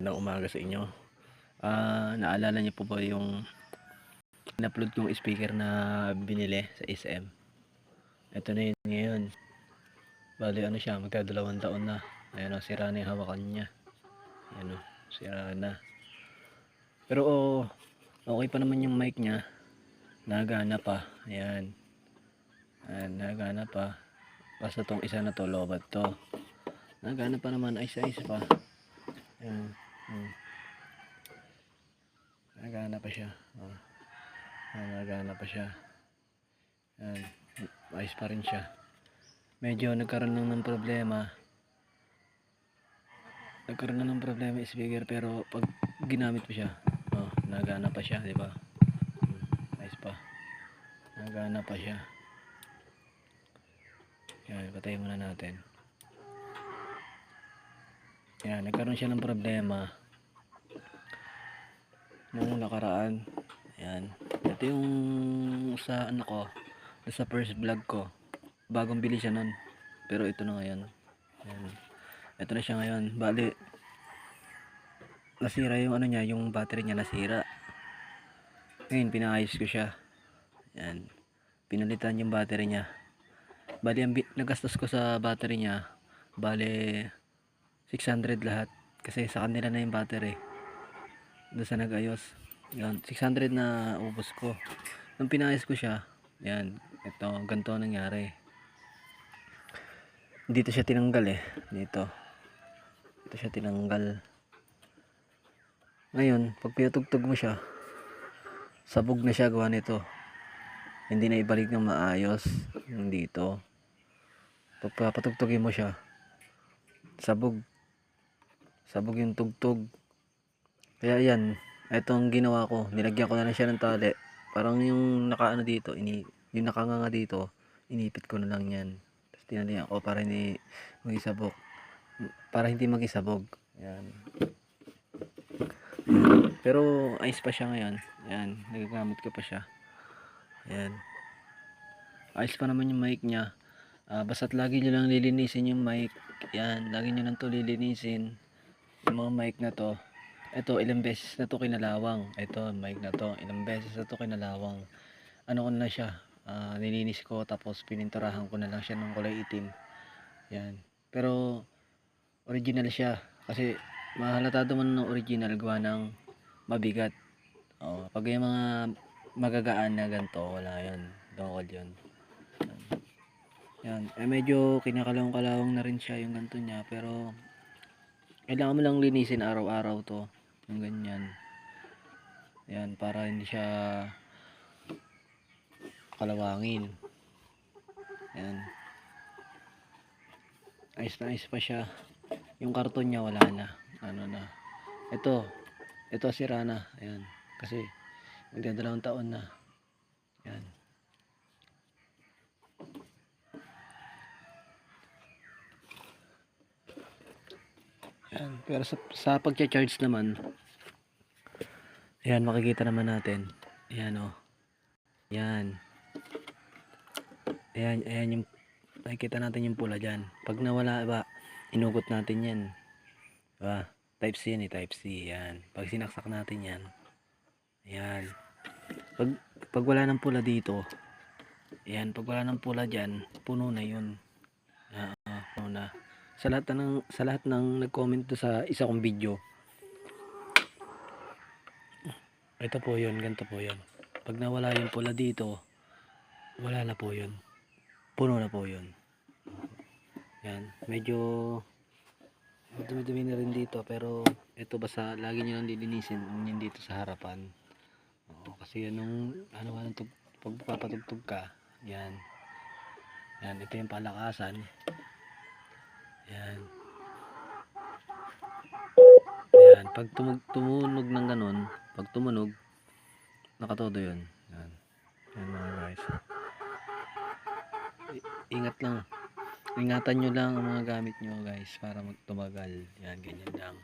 ng umaga sa inyo. Ah, naalala niyo po ba yung in-upload kong speaker na binili sa SM? Ito na yun ngayon. Bali ano siya, magdadalawang taon na. Ayan o, sira na yung hawakan niya. Ayan o, sira na. Pero oh, okay pa naman yung mic niya. Nagana pa. Ayan. Ayan, nagana pa. Basta tong isa na to, lobat to. Nagana pa naman, ayos-ayos pa. Ayan. Hmm. Nagana pa siya. Oh. Ayan, nagana pa siya. Ayan. Ayos pa rin siya. Medyo nagkaroon lang ng problema. Nagkaroon na ng problema yung speaker pero pag ginamit mo siya, oh, nagana pa siya, di ba? Hmm, ayos pa. Nagana pa siya. Yan, patayin muna natin. Yan, nagkaroon siya ng problema. Nung nakaraan. Yan. Ito yung sa ano ko, sa first vlog ko. Bagong bili siya nun. Pero ito na ngayon. Yan. Ito na siya ngayon. Bali, nasira yung ano niya, yung battery niya nasira. Ngayon, pinaayos ko siya. Yan. Pinalitan yung battery niya. Bali, ang nagastos ko sa battery niya, bali, 600 lahat. Kasi sa kanila na yung battery. Doon sa nag-ayos. Yan, 600 na ubos ko. Nung pinayos ko siya, yan, ito, ganito ang nangyari. Dito siya tinanggal eh. Dito. Dito siya tinanggal. Ngayon, pag pinatugtog mo siya, sabog na siya gawa nito. Hindi na ibalik ng maayos yung dito. Pag papatugtugin mo siya, sabog. Sabog yung tugtog. Kaya yan, ito ang ginawa ko. Nilagyan ko na lang siya ng tali. Parang yung nakaano dito, ini, yung nakanganga dito, inipit ko na lang yan. Tapos tinalihan ko para hindi magisabog. Para hindi magisabog. Yan. Pero ayos pa siya ngayon. Yan, nagagamit ko pa siya. Ayan. Ayos pa naman yung mic niya. Ah, basta't lagi nyo lang lilinisin yung mic. Yan, lagi nyo lang to lilinisin. Yung mga mic na to. Ito, ilang beses na to kinalawang. Ito, mic na to. Ilang beses na to kinalawang. Ano ko na siya. ah, nilinis ko tapos pininturahan ko na lang siya ng kulay itim. Yan. Pero, original siya. Kasi, mahalata naman ng original gawa ng mabigat. Oh, pag yung mga magagaan na ganito, wala yun. Local yun. Yan. Eh, medyo kinakalawang-kalawang na rin siya yung ganito niya. Pero, kailangan mo lang linisin araw-araw to. Yung ganyan. Yan, para hindi siya kalawangin. Yan. Ayos na ayos pa siya. Yung karton niya wala na. Ano na. Ito. Ito sira na. Ayan. Kasi magdadalawang taon na. Yan. Yan. Pero sa, sa pagcha-charge naman, ayan, makikita naman natin. Ayan, oh. Ayan. Ayan, ayan yung, nakikita natin yung pula dyan. Pag nawala ba, inugot natin yan. Diba? Type C yan eh, type C. Ayan. Pag sinaksak natin yan, ayan. Pag, pag wala ng pula dito, ayan, pag wala ng pula dyan, puno na yun. Ah, ah, puno na sa lahat ng sa lahat ng nag-comment sa isa kong video. Ito po 'yon, ganito po 'yon. Pag nawala yung pula dito, wala na po 'yon. Puno na po 'yon. Yan, medyo dumi-dumi na rin dito pero ito basta lagi niyo lang lilinisin yung dito sa harapan. Oo, kasi yan nung ano ano pag papatugtog ka, yan. Yan, ito yung palakasan. Yan. Yan. Pag tumug, tumunog ng ganun, pag tumunog, nakatodo yun. Yan. Yan mga guys. Ingat lang. Ingatan nyo lang ang mga gamit nyo guys para magtumagal. Yan, ganyan lang.